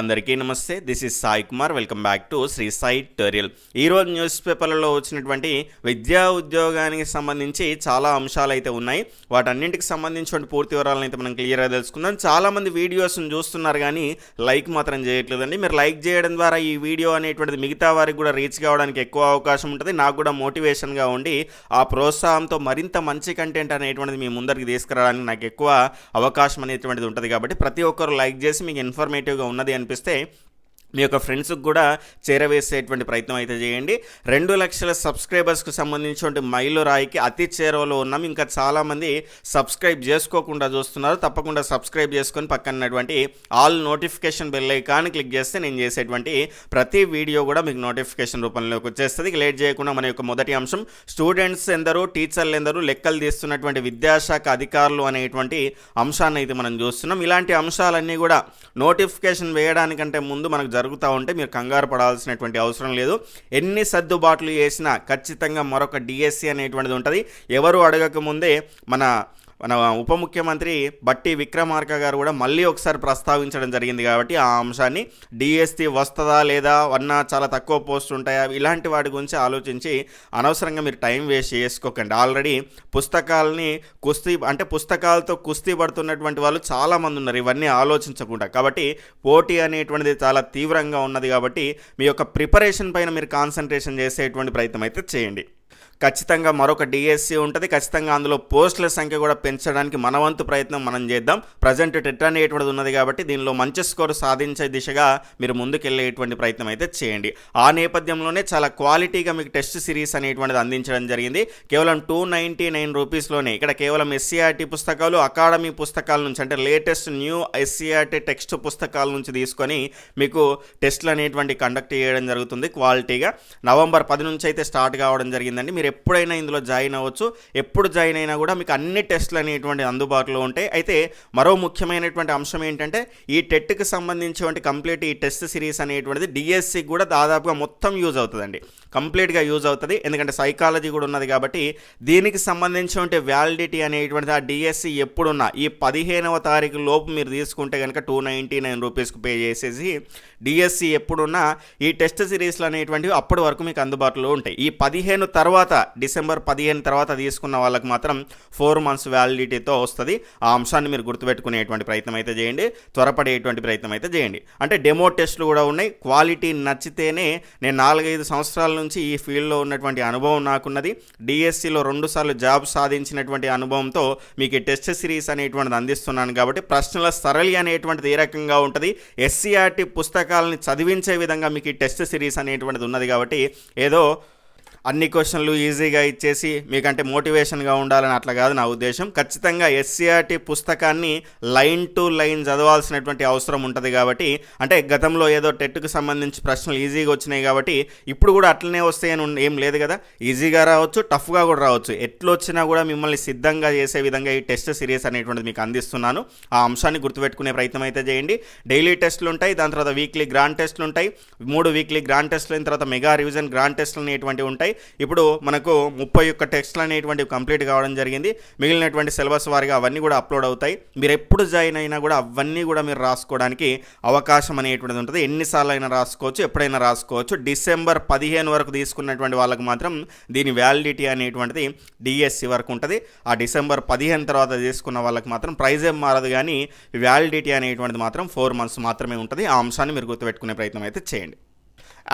అందరికీ నమస్తే. This is Sai Kumar welcome back to Shri Sai tutorial ఈరోజు news పేపర్లలో వచ్చినటువంటి విద్యా ఉద్యోగానికి సంబంధించి చాలా అంశాలు అయితే ఉన్నాయి. వాటన్నింటికి సంబంధించిన పూర్తి వివరాలను అయితే మనం క్లియర్గా తెలుసుకుందాం. చాలామంది వీడియోస్ని చూస్తున్నారు కానీ లైక్ మాత్రం చేయట్లేదండి. మీరు లైక్ చేయడం ద్వారా ఈ వీడియో అనేటువంటిది మిగతా వారికి కూడా రీచ్ కావడానికి ఎక్కువ అవకాశం ఉంటుంది. నాకు కూడా మోటివేషన్గా ఉండి ఆ ప్రోత్సాహంతో మరింత మంచి కంటెంట్ అనేటువంటిది మీ ముందరికి తీసుకురావడానికి నాకు ఎక్కువ అవకాశం అనేటువంటిది ఉంటుంది. కాబట్టి ప్రతి ఒక్కరు లైక్ చేసి మీకు ఇన్ఫర్మేటివ్గా ఉన్నది అని అనిపిస్తే మీ యొక్క ఫ్రెండ్స్కి కూడా చేరవేసేటువంటి ప్రయత్నం అయితే చేయండి. రెండు లక్షల సబ్స్క్రైబర్స్కి సంబంధించిన మైలు రాయికి అతి చేరువలో ఉన్నాం. ఇంకా చాలామంది సబ్స్క్రైబ్ చేసుకోకుండా చూస్తున్నారు. తప్పకుండా సబ్స్క్రైబ్ చేసుకొని పక్కనటువంటి all notification bell icon click చేస్తే నేను చేసేటువంటి ప్రతి వీడియో కూడా మీకు నోటిఫికేషన్ రూపంలోకి వచ్చేస్తుంది. లేట్ చేయకుండా మన యొక్క మొదటి అంశం స్టూడెంట్స్ ఎందరూ టీచర్లు ఎందరూ లెక్కలు తీస్తున్నటువంటి విద్యాశాఖ అధికారులు అనేటువంటి అంశాన్ని అయితే మనం చూస్తున్నాం. ఇలాంటి అంశాలన్నీ కూడా నోటిఫికేషన్ వేయడానికంటే ముందు మనకు జరుగుతూ ఉంటే మీరు కంగారు పడాల్సినటువంటి అవసరం లేదు. ఎన్ని సర్దుబాట్లు చేసినా ఖచ్చితంగా మరొక డిఎస్సి అనేటువంటిది ఉంటుంది. ఎవరు అడగక ముందే మన మన ఉప ముఖ్యమంత్రి బట్టి విక్రమార్క గారు కూడా మళ్ళీ ఒకసారి ప్రస్తావించడం జరిగింది కాబట్టి ఆ అంశాన్ని డిఎస్టీ వస్తుందా లేదా అన్నా చాలా తక్కువ పోస్ట్ ఉంటాయా? ఇలాంటి వాటి గురించి ఆలోచించి అనవసరంగా మీరు టైం వేస్ట్ చేసుకోకండి. ఆల్రెడీ పుస్తకాలని కుస్తీ అంటే పుస్తకాలతో కుస్తీ పడుతున్నటువంటి వాళ్ళు చాలామంది ఉన్నారు. ఇవన్నీ ఆలోచించకుండా. కాబట్టి పోటీ అనేటువంటిది చాలా తీవ్రంగా ఉన్నది కాబట్టి మీ యొక్క ప్రిపరేషన్ పైన మీరు కాన్సన్ట్రేషన్ చేసేటువంటి ప్రయత్నం అయితే చేయండి. ఖచ్చితంగా మరొక డిఎస్సి ఉంటుంది. ఖచ్చితంగా అందులో పోస్టుల సంఖ్య కూడా పెంచడానికి మన వంతు ప్రయత్నం మనం చేద్దాం. ప్రజెంట్ టెట్ అనేటువంటిది ఉన్నది కాబట్టి దీనిలో మంచి స్కోర్ సాధించే దిశగా మీరు ముందుకెళ్ళేటువంటి ప్రయత్నం అయితే చేయండి. ఆ నేపథ్యంలోనే చాలా క్వాలిటీగా మీకు టెస్ట్ సిరీస్ అనేటువంటిది అందించడం జరిగింది. కేవలం టూ నైంటీ నైన్ రూపీస్లోనే ఇక్కడ కేవలం ఎస్సీఆర్టీ పుస్తకాలు అకాడమీ పుస్తకాల నుంచి అంటే లేటెస్ట్ న్యూ ఎస్సీఆర్టీ టెక్స్ట్ పుస్తకాల నుంచి తీసుకొని మీకు టెస్ట్లు అనేటువంటి కండక్ట్ చేయడం జరుగుతుంది క్వాలిటీగా. నవంబర్ పది నుంచి అయితే స్టార్ట్ కావడం జరిగిందండి. మీరు ఎప్పుడైనా ఇందులో జాయిన్ అవ్వచ్చు. ఎప్పుడు జాయిన్ అయినా కూడా మీకు అన్ని టెస్ట్లు అనేటువంటి అందుబాటులో ఉంటాయి. అయితే మరో ముఖ్యమైనటువంటి అంశం ఏంటంటే ఈ టెట్కి సంబంధించినటువంటి కంప్లీట్ ఈ టెస్ట్ సిరీస్ అనేటువంటిది డిఎస్సి కూడా దాదాపుగా మొత్తం యూజ్ అవుతుందండి. కంప్లీట్గా యూజ్ అవుతుంది. ఎందుకంటే సైకాలజీ కూడా ఉన్నది కాబట్టి దీనికి సంబంధించినటువంటి వ్యాలిడిటీ అనేటువంటిది ఆ డిఎస్సి ఎప్పుడున్నా ఈ పదిహేనవ తారీఖు లోపు మీరు తీసుకుంటే కనుక టూ నైంటీ నైన్ రూపీస్కి పే చేసేసి డిఎస్సి ఎప్పుడున్నా ఈ టెస్ట్ సిరీస్లు అనేటువంటివి అప్పటి వరకు మీకు అందుబాటులో ఉంటాయి. ఈ పదిహేను తర్వాత డిసెంబర్ పదిహేను తర్వాత తీసుకున్న వాళ్ళకి మాత్రం ఫోర్ మంత్స్ వ్యాలిడిటీతో వస్తుంది. ఆ అంశాన్ని మీరు గుర్తుపెట్టుకునేటువంటి ప్రయత్నం అయితే చేయండి. త్వరపడేటువంటి ప్రయత్నం అయితే చేయండి. అంటే డెమో టెస్ట్లు కూడా ఉన్నాయి. క్వాలిటీ నచ్చితేనే నేను నాలుగైదు సంవత్సరాల నుంచి ఈ ఫీల్డ్లో ఉన్నటువంటి అనుభవం నాకున్నది. డిఎస్సిలో రెండుసార్లు జాబ్ సాధించినటువంటి అనుభవంతో మీకు ఈ టెస్ట్ సిరీస్ అనేటువంటిది అందిస్తున్నాను కాబట్టి ప్రశ్నల సరళి అనేటువంటిది ఏ రకంగా ఉంటుంది? ఎస్సీఆర్టీ పుస్తకాలని చదివించే విధంగా మీకు ఈ టెస్ట్ సిరీస్ అనేటువంటిది ఉన్నది కాబట్టి ఏదో అన్ని క్వశ్చన్లు ఈజీగా ఇచ్చేసి మీకంటే మోటివేషన్గా ఉండాలని అట్లా కాదు నా ఉద్దేశం. ఖచ్చితంగా ఎస్సీఆర్టీ పుస్తకాన్ని లైన్ టు లైన్ చదవాల్సినటువంటి అవసరం ఉంటుంది కాబట్టి అంటే గతంలో ఏదో టెట్కు సంబంధించి ప్రశ్నలు ఈజీగా వచ్చినాయి కాబట్టి ఇప్పుడు కూడా అట్లనే వస్తాయని ఏం లేదు కదా. ఈజీగా రావచ్చు టఫ్గా కూడా రావచ్చు. ఎట్లు వచ్చినా కూడా మిమ్మల్ని సిద్ధంగా చేసే విధంగా ఈ టెస్ట్ సిరీస్ అనేటువంటిది మీకు అందిస్తున్నాను. ఆ అంశాన్ని గుర్తుపెట్టుకునే ప్రయత్నం అయితే చేయండి. డైలీ టెస్ట్లు ఉంటాయి దాని తర్వాత వీక్లీ గ్రాండ్ టెస్ట్లు ఉంటాయి. మూడు వీక్లీ గ్రాండ్ టెస్టులు అయిన తర్వాత మెగా రివిజన్ గ్రాండ్ టెస్ట్లు అనేటువంటివి ఉంటాయి. ఇప్పుడు మనకు ముప్పై ఒక్క టెక్స్ట్లు అనేటువంటివి కంప్లీట్ కావడం జరిగింది. మిగిలినటువంటి సిలబస్ వారిగా అవన్నీ కూడా అప్లోడ్ అవుతాయి. మీరు ఎప్పుడు జాయిన్ అయినా కూడా అవన్నీ కూడా మీరు రాసుకోవడానికి అవకాశం అనేటువంటిది ఉంటుంది. ఎన్నిసార్లు అయినా రాసుకోవచ్చు ఎప్పుడైనా రాసుకోవచ్చు. డిసెంబర్ పదిహేను వరకు తీసుకున్నటువంటి వాళ్ళకు మాత్రం దీని వ్యాలిడిటీ అనేటువంటిది డిఎస్సి వరకు ఉంటుంది. ఆ డిసెంబర్ పదిహేను తర్వాత తీసుకున్న వాళ్ళకి మాత్రం ప్రైజ్ ఏం మారదు కానీ వ్యాలిడిటీ అనేటువంటిది మాత్రం ఫోర్ మంత్స్ మాత్రమే ఉంటుంది. ఆ అంశాన్ని మీరు గుర్తుపెట్టుకునే ప్రయత్నం అయితే చేయండి.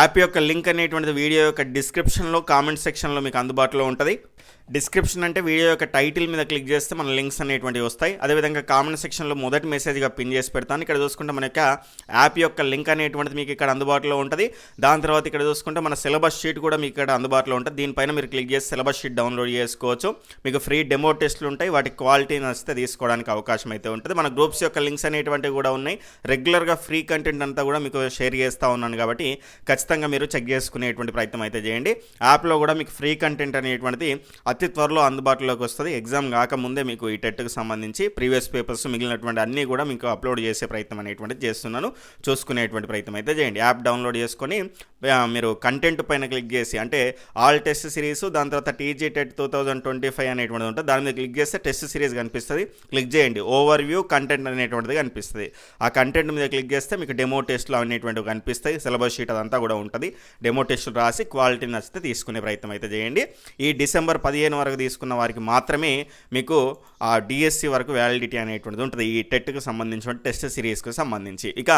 యాప్ యొక్క లింక్ అనేటువంటిది వీడియో యొక్క డిస్క్రిప్షన్లో కామెంట్ సెక్షన్లో మీకు అందుబాటులో ఉంటుంది. డిస్క్రిప్షన్ అంటే వీడియో యొక్క టైటిల్ మీద క్లిక్ చేస్తే మన లింక్స్ అనేటువంటివి వస్తాయి. అదేవిధంగా కామెంట్ సెక్షన్లో మొదటి మెసేజ్గా పిన్ చేసి పెడతాను. ఇక్కడ చూసుకుంటే మన యొక్క యాప్ యొక్క లింక్ అనేటువంటిది మీకు ఇక్కడ అందుబాటులో ఉంటుంది. దాని తర్వాత ఇక్కడ చూసుకుంటే మన సిలబస్ షీట్ కూడా మీకు ఇక్కడ అందుబాటులో ఉంటుంది. దీనిపైన మీరు క్లిక్ చేసి సిలబస్ షీట్ డౌన్లోడ్ చేసుకోవచ్చు. మీకు ఫ్రీ డెమో టెస్ట్లు ఉంటాయి. వాటి క్వాలిటీ నచ్చితే తీసుకోవడానికి అవకాశం అయితే ఉంటుంది. మన గ్రూప్స్ యొక్క లింక్స్ అనేటువంటివి కూడా ఉన్నాయి. రెగ్యులర్గా ఫ్రీ కంటెంట్ అంతా కూడా మీకు షేర్ చేస్తూ ఉన్నాను కాబట్టి ఖచ్చితంగా మీరు చెక్ చేసుకునేటువంటి ప్రయత్నం అయితే చేయండి. యాప్లో కూడా మీకు ఫ్రీ కంటెంట్ అనేటువంటిది అతి త్వరలో అందుబాటులోకి వస్తుంది. ఎగ్జామ్ కాకముందే మీకు ఈ టెట్కి సంబంధించి ప్రీవియస్ పేపర్స్ మిగిలినటువంటి అన్నీ కూడా మీకు అప్లోడ్ చేసే ప్రయత్నం అనేటువంటిది చేస్తున్నాను. చూసుకునేటువంటి ప్రయత్నం అయితే చేయండి. యాప్ డౌన్లోడ్ చేసుకొని మీరు కంటెంట్ పైన క్లిక్ చేసి అంటే ఆల్ టెస్ట్ సిరీస్ దాని తర్వాత TG TET two thousand twenty five అనేటువంటిది ఉంటుంది. దాని మీద క్లిక్ చేస్తే టెస్ట్ సిరీస్ కనిపిస్తుంది. క్లిక్ చేయండి. ఓవర్ వ్యూ కంటెంట్ అనేటువంటిది కనిపిస్తుంది. ఆ కంటెంట్ మీద క్లిక్ చేస్తే మీకు డెమో టెస్ట్లు అనేటువంటివి కనిపిస్తాయి. సిలబస్ షీట్ అదంతా కూడా ఉంటుంది. డెమో టెస్టులు రాసి క్వాలిటీ నచ్చితే తీసుకునే ప్రయత్నం అయితే చేయండి. ఈ డిసెంబర్ పదిహేను వరకు తీసుకున్న వారికి మాత్రమే మీకు ఆ డిఎస్సి వరకు వ్యాలిడిటీ అనేటువంటిది ఉంటుంది. ఈ టెట్కి సంబంధించిన టెస్ట్ సిరీస్కి సంబంధించి. ఇక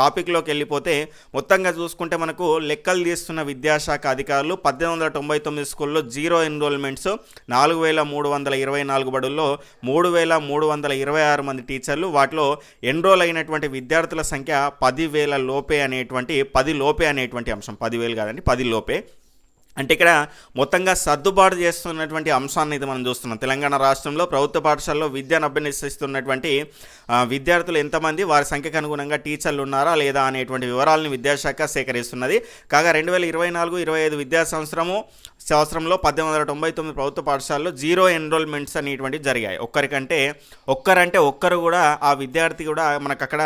టాపిక్లోకి వెళ్ళిపోతే మొత్తంగా చూసుకుంటే మనకు లెక్కలు తీస్తున్న విద్యాశాఖ అధికారులు పద్దెనిమిది వందల తొంభై తొమ్మిది స్కూల్లో జీరో ఎన్రోల్మెంట్స్ నాలుగు వేల మూడు వందల ఇరవై నాలుగు బడుల్లో మూడు వేల మూడు వందల ఇరవై ఆరు మంది టీచర్లు వాటిలో ఎన్రోల్ అయినటువంటి విద్యార్థుల సంఖ్య పదివేల లోపే అనేటువంటి పది లోపే అనేటువంటి అంశం పదివేలు కాదండి పది లోపే. అంటే ఇక్కడ మొత్తంగా సర్దుబాటు చేస్తున్నటువంటి అంశాన్ని అయితే మనం చూస్తున్నాం. తెలంగాణ రాష్ట్రంలో ప్రభుత్వ పాఠశాలలో విద్యను అభ్యసిస్తున్నటువంటి విద్యార్థులు ఎంతమంది వారి సంఖ్యకు అనుగుణంగా టీచర్లు ఉన్నారా లేదా అనేటువంటి వివరాలను విద్యాశాఖ సేకరిస్తున్నది. కాగా రెండు వేల ఇరవై నాలుగు ఇరవై ఐదు విద్యా సంవత్సరము సంవత్సరంలో పద్దెనిమిది వందల తొంభై తొమ్మిది ప్రభుత్వ పాఠశాలలో జీరో ఎన్రోల్మెంట్స్ అనేటువంటివి జరిగాయి. ఒక్కరికంటే ఒక్కరంటే ఒక్కరు కూడా ఆ విద్యార్థి కూడా మనకు అక్కడ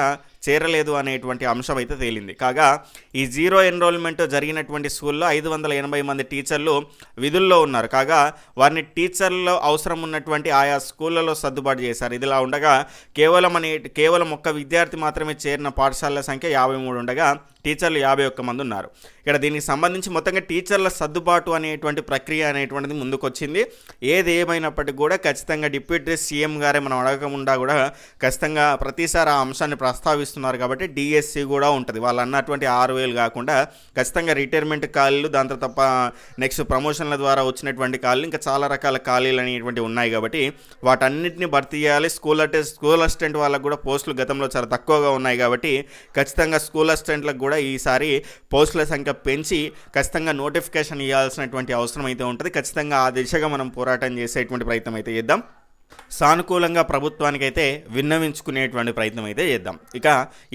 చేరలేదు అనేటువంటి అంశం అయితే తేలింది. కాగా ఈ జీరో ఎన్రోల్మెంట్ జరిగినటువంటి స్కూల్లో ఐదు వందల ఎనభై మంది టీచర్లు విధుల్లో ఉన్నారు. కాగా వారిని టీచర్లో అవసరం ఉన్నటువంటి ఆయా స్కూళ్ళలో సర్దుబాటు చేశారు. ఇదిలా ఉండగా కేవలం అనే కేవలం ఒక్క విద్యార్థి మాత్రమే చేరిన పాఠశాలల సంఖ్య యాభై మూడు ఉండగా టీచర్లు యాభై ఒక్క మంది ఉన్నారు. ఇక్కడ దీనికి సంబంధించి మొత్తంగా టీచర్ల సర్దుబాటు అనేటువంటి ప్రక్రియ అనేటువంటిది ముందుకొచ్చింది. ఏది ఏమైనప్పటికీ కూడా ఖచ్చితంగా డిప్యూటీ సీఎం గారే మనం అడగకుండా కూడా ఖచ్చితంగా ప్రతిసారి ఆ అంశాన్ని ప్రస్తావిస్తున్నారు కాబట్టి డిఎస్సి కూడా ఉంటుంది. వాళ్ళు అన్నటువంటి ఆరు వేలు కాకుండా ఖచ్చితంగా రిటైర్మెంట్ ఖాళీలు దాంతో తప్ప నెక్స్ట్ ప్రమోషన్ల ద్వారా వచ్చినటువంటి ఖాళీలు ఇంకా చాలా రకాల ఖాళీలు అనేటువంటివి ఉన్నాయి కాబట్టి వాటన్నిటిని భర్తీ చేయాలి. స్కూల్ అంటే స్కూల్ అసిస్టెంట్ వాళ్ళకు కూడా పోస్టులు గతంలో చాలా తక్కువగా ఉన్నాయి కాబట్టి ఖచ్చితంగా స్కూల్ అసిస్టెంట్లకు కూడా ఈసారి పోస్టుల సంఖ్య పెంచి ఖచ్చితంగా నోటిఫికేషన్ ఇవ్వాల్సినటువంటి అవసరం అయితే ఉంటుంది. ఖచ్చితంగా ఆ దిశగా మనం పోరాటం చేసేటువంటి ప్రయత్నం అయితే చేద్దాం. సానుకూలంగా ప్రభుత్వానికైతే విన్నవించుకునేటువంటి ప్రయత్నం అయితే చేద్దాం. ఇక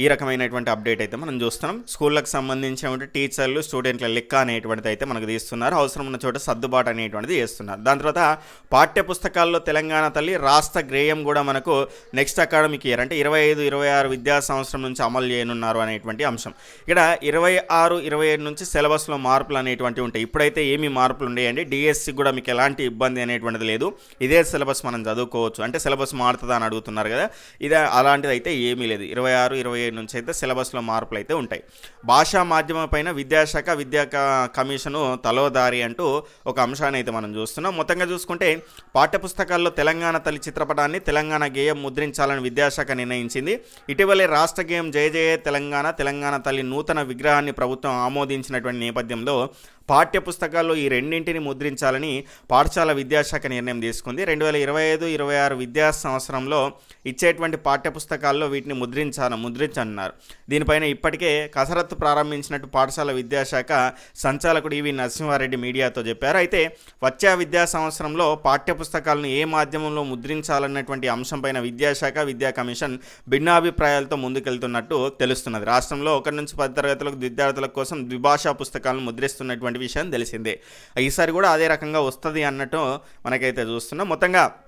ఈ రకమైనటువంటి అప్డేట్ అయితే మనం చూస్తున్నాం. స్కూళ్ళకు సంబంధించినటువంటి టీచర్లు స్టూడెంట్ల లెక్క అనేటువంటిది అయితే మనకు తీస్తున్నారు. అవసరం ఉన్న చోట సర్దుబాటు అనేటువంటిది చేస్తున్నారు. దాని తర్వాత పాఠ్య పుస్తకాల్లో తెలంగాణ తల్లి రాష్ట్ర గ్రేయం కూడా మనకు నెక్స్ట్ అకాడమిక్ ఇయర్ అంటే ఇరవై ఐదు ఇరవై ఆరు విద్యా సంవత్సరం నుంచి అమలు చేయనున్నారు అనేటువంటి అంశం. ఇక్కడ ఇరవై ఆరు ఇరవై ఏడు నుంచి సిలబస్లో మార్పులు అనేటువంటివి ఉంటాయి. ఇప్పుడైతే ఏమి మార్పులు ఉండేయండి? డిఎస్సి కూడా మీకు ఎలాంటి ఇబ్బంది అనేటువంటిది లేదు. ఇదే సిలబస్ మనం చదువు చదువుకోవచ్చు. అంటే సిలబస్ మారుతుందా అని అడుగుతున్నారు కదా. ఇది అలాంటిది అయితే ఏమీ లేదు. ఇరవై ఆరు ఇరవై ఏడు నుంచి అయితే సిలబస్లో మార్పులు అయితే ఉంటాయి. భాషా మాధ్యమం పైన విద్యాశాఖ విద్యా కమిషను తలోదారి అంటూ ఒక అంశాన్ని అయితే మనం చూస్తున్నాం. మొత్తంగా చూసుకుంటే పాఠ్యపుస్తకాల్లో తెలంగాణ తల్లి చిత్రపటాన్ని తెలంగాణ గేయం ముద్రించాలని విద్యాశాఖ నిర్ణయించింది. ఇటీవలే రాష్ట్ర గేయం జయ జయ తెలంగాణ తెలంగాణ తల్లి నూతన విగ్రహాన్ని ప్రభుత్వం ఆమోదించినటువంటి నేపథ్యంలో పాఠ్యపుస్తకాల్లో ఈ రెండింటిని ముద్రించాలని పాఠశాల విద్యాశాఖ నిర్ణయం తీసుకుంది. రెండు వేల ఇరవై ఐదు ఇరవై ఆరు విద్యా సంవత్సరంలో ఇచ్చేటువంటి పాఠ్య పుస్తకాల్లో వీటిని ముద్రించాలి ముద్రించన్నారు దీనిపైన ఇప్పటికే కసరత్తు ప్రారంభించినట్టు పాఠశాల విద్యాశాఖ సంచాలకుడు ఈవి నరసింహారెడ్డి మీడియాతో చెప్పారు. అయితే వచ్చే విద్యా సంవత్సరంలో పాఠ్య పుస్తకాలను ఏ మాధ్యమంలో ముద్రించాలన్నటువంటి అంశంపైన విద్యాశాఖ విద్యా కమిషన్ భిన్నాభిప్రాయాలతో ముందుకెళ్తున్నట్టు తెలుస్తున్నది. రాష్ట్రంలో ఒకటి నుంచి పది తరగతులకు విద్యార్థుల కోసం ద్విభాషా పుస్తకాలను ముద్రిస్తున్నటువంటి విషయం తెలిసిందే. ఈసారి కూడా అదే రకంగా వస్తుంది అన్నట్టు మనకైతే చూస్తున్నాం. మొత్తంగా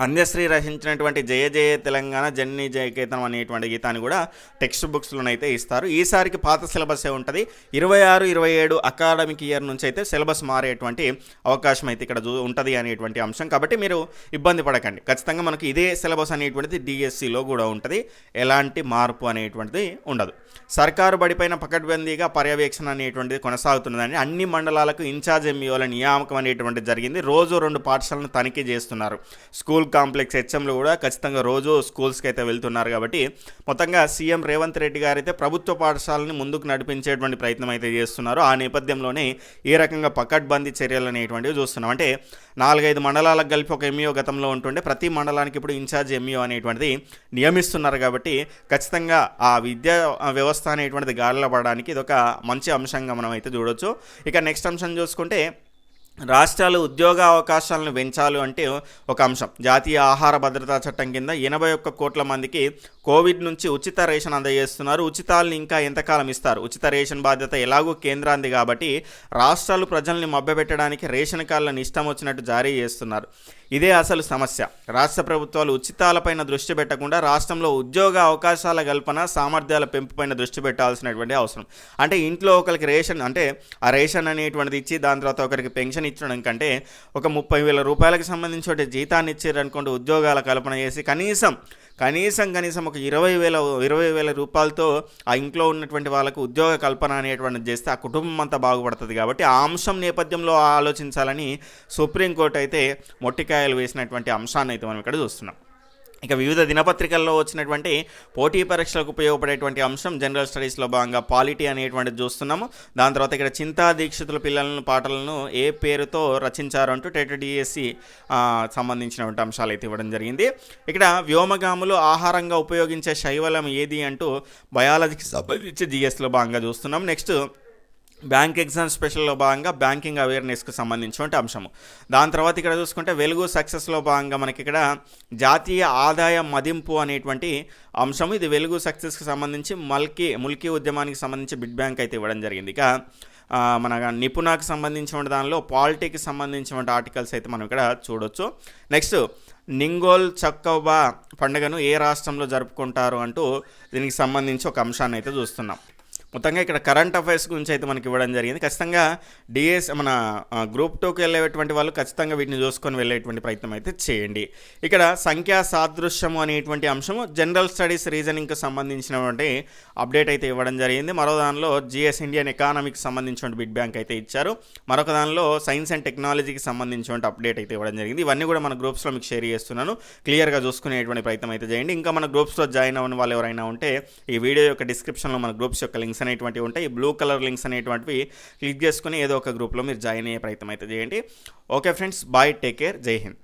అందశ్రీ రచించినటువంటి జయ జయ తెలంగాణ జన్ని జయకేతనం అనేటువంటి గీతాన్ని కూడా టెక్స్ట్ బుక్స్లోనైతే ఇస్తారు. ఈసారికి పాత సిలబస్ ఉంటుంది. ఇరవై ఆరు ఇరవై ఏడు అకాడమిక్ ఇయర్ నుంచి అయితే సిలబస్ మారేటువంటి అవకాశం అయితే ఇక్కడ చూ- ఉంటుంది అనేటువంటి అంశం. కాబట్టి మీరు ఇబ్బంది పడకండి. ఖచ్చితంగా మనకి ఇదే సిలబస్ అనేటువంటిది డిఎస్సిలో కూడా ఉంటుంది. ఎలాంటి మార్పు అనేటువంటిది ఉండదు. సర్కారు బడిపైన పకడ్బందీగా పర్యవేక్షణ అనేటువంటిది కొనసాగుతున్నదని అన్ని మండలాలకు ఇన్ఛార్జ్ ఎంఈఓల నియామకం అనేటువంటిది జరిగింది. రోజు రెండు పాఠశాలను తనిఖీ చేస్తున్నారు. స్కూల్ స్కూల్ కాంప్లెక్స్ హెచ్ఎంలు కూడా ఖచ్చితంగా రోజు స్కూల్స్కి అయితే వెళ్తున్నారు కాబట్టి మొత్తంగా సీఎం రేవంత్ రెడ్డి గారు అయితే ప్రభుత్వ పాఠశాలని ముందుకు నడిపించేటువంటి ప్రయత్నం అయితే చేస్తున్నారు. ఆ నేపథ్యంలోనే ఏ రకంగా పకడ్బందీ చర్యలు అనేటువంటివి చూస్తున్నాం. అంటే నాలుగైదు మండలాలకు కలిపి ఒక ఎంఈఓ గతంలో ఉంటుండే ప్రతి మండలానికి ఇప్పుడు ఇన్ఛార్జ్ ఎంఈఓ అనేటువంటిది నియమిస్తున్నారు కాబట్టి ఖచ్చితంగా ఆ విద్యా వ్యవస్థ అనేటువంటిది గాలిలో పడడానికి ఇది ఒక మంచి అంశంగా మనం అయితే చూడొచ్చు. ఇక నెక్స్ట్ అంశం చూసుకుంటే రాష్ట్రాలు ఉద్యోగ అవకాశాలను పెంచాలి అంటే ఒక అంశం. జాతీయ ఆహార భద్రతా చట్టం కింద ఎనభై ఒక్క కోట్ల మందికి కోవిడ్ నుంచి ఉచిత రేషన్ అందజేస్తున్నారు. ఉచితాలను ఇంకా ఎంతకాలం ఇస్తారు? ఉచిత రేషన్ బాధ్యత ఎలాగూ కేంద్రాంది కాబట్టి రాష్ట్రాలు ప్రజల్ని మభ్యపెట్టడానికి రేషన్ కార్డులను ఇష్టం వచ్చినట్టు జారీ చేస్తున్నారు. ఇదే అసలు సమస్య. రాష్ట్ర ప్రభుత్వాలు ఉచితాలపైన దృష్టి పెట్టకుండా రాష్ట్రంలో ఉద్యోగ అవకాశాల కల్పన సామర్థ్యాల పెంపుపైన దృష్టి పెట్టాల్సినటువంటి అవసరం. అంటే ఇంట్లో ఒకరికి రేషన్ అంటే ఆ రేషన్ అనేటువంటిది ఇచ్చి దాని తర్వాత ఒకరికి పెన్షన్ ఇచ్చడం కంటే ఒక ముప్పై వేల రూపాయలకు సంబంధించి జీతాన్ని ఇచ్చారనుకోండి ఉద్యోగాల కల్పన చేసి కనీసం కనీసం కనీసం ఒక ఇరవై వేల ఇరవై వేల రూపాయలతో ఆ ఇంట్లో ఉన్నటువంటి వాళ్ళకు ఉద్యోగ కల్పన అనేటువంటిది చేస్తే ఆ కుటుంబం అంతా బాగుపడుతుంది. కాబట్టి ఆ అంశం నేపథ్యంలో ఆలోచించాలని సుప్రీంకోర్టు అయితే మొట్టికాయలు వేసినటువంటి అంశాన్ని అయితే మనం ఇక్కడ చూస్తున్నాం. ఇక వివిధ దినపత్రికల్లో వచ్చినటువంటి పోటీ పరీక్షలకు ఉపయోగపడేటువంటి అంశం జనరల్ స్టడీస్లో భాగంగా పాలిటీ అనేటువంటిది చూస్తున్నాము. దాని తర్వాత ఇక్కడ చింతా దీక్షితుల పిల్లలను పాటలను ఏ పేరుతో రచించారంటూ టెటడిఎస్సి టెట్ సంబంధించినటువంటి అంశాలు అయితే ఇవ్వడం జరిగింది. ఇక్కడ వ్యోమగాములు ఆహారంగా ఉపయోగించే శైవలం ఏది అంటూ బయాలజీకి సంబంధించి జిఎస్లో భాగంగా చూస్తున్నాం. నెక్స్ట్ బ్యాంక్ ఎగ్జామ్ స్పెషల్లో భాగంగా బ్యాంకింగ్ అవేర్నెస్కి సంబంధించినటువంటి అంశము. దాని తర్వాత ఇక్కడ చూసుకుంటే వెలుగు సక్సెస్లో భాగంగా మనకి ఇక్కడ జాతీయ ఆదాయ మదింపు అనేటువంటి అంశం ఇది వెలుగు సక్సెస్కి సంబంధించి మల్కీ ముల్కీ ఉద్యమానికి సంబంధించి బిడ్ బ్యాంక్ అయితే ఇవ్వడం జరిగింది. ఇక మన నిపుణకు సంబంధించిన దానిలో పాలిటీకి సంబంధించిన ఆర్టికల్స్ అయితే మనం ఇక్కడ చూడొచ్చు. నెక్స్ట్ నింగోల్ చక్కబా పండుగను ఏ రాష్ట్రంలో జరుపుకుంటారు అంటూ దీనికి సంబంధించి ఒక అంశాన్ని అయితే చూస్తున్నాం. మొత్తంగా ఇక్కడ కరెంట్ అఫైర్స్ గురించి అయితే మనకి ఇవ్వడం జరిగింది. ఖచ్చితంగా డిఎస్ మన గ్రూప్ టూకి వెళ్ళేటువంటి వాళ్ళు ఖచ్చితంగా వీటిని చూసుకొని వెళ్ళేటువంటి ప్రయత్నం అయితే చేయండి. ఇక్కడ సంఖ్యా సాదృశ్యము అనేటువంటి అంశము జనరల్ స్టడీస్ రీజనింగ్కి సంబంధించినటువంటి అప్డేట్ అయితే ఇవ్వడం జరిగింది. మరో దానిలో జిఎస్ ఇండియన్ ఎకానమీకి సంబంధించిన బిడ్ బ్యాంక్ అయితే ఇచ్చారు. మరొక దానిలో సైన్స్ అండ్ టెక్నాలజీకి సంబంధించిన అప్డేట్ అయితే ఇవ్వడం జరిగింది. ఇవన్నీ కూడా మన గ్రూప్స్లో మీకు షేర్ చేస్తున్నాను. క్లియర్గా చూసుకునేటువంటి ప్రయత్నం అయితే చేయండి. ఇంకా మన గ్రూప్స్లో జాయిన్ అవ్వని వాళ్ళు ఎవరైనా ఉంటే ఈ వీడియో యొక్క డిస్క్రిప్షన్లో మన గ్రూప్స్ యొక్క లింక్స్ లింక్స్ అనేటువంటివి ఉంటాయి. ఈ బ్లూ కలర్ లింక్స్ అనేటువంటివి క్లిక్ చేసుకుని ఏదో ఒక గ్రూప్లో మీరు జాయిన్ అయ్యే ప్రయత్నం అయితే చేయండి. Okay friends bye take care Jai Hind.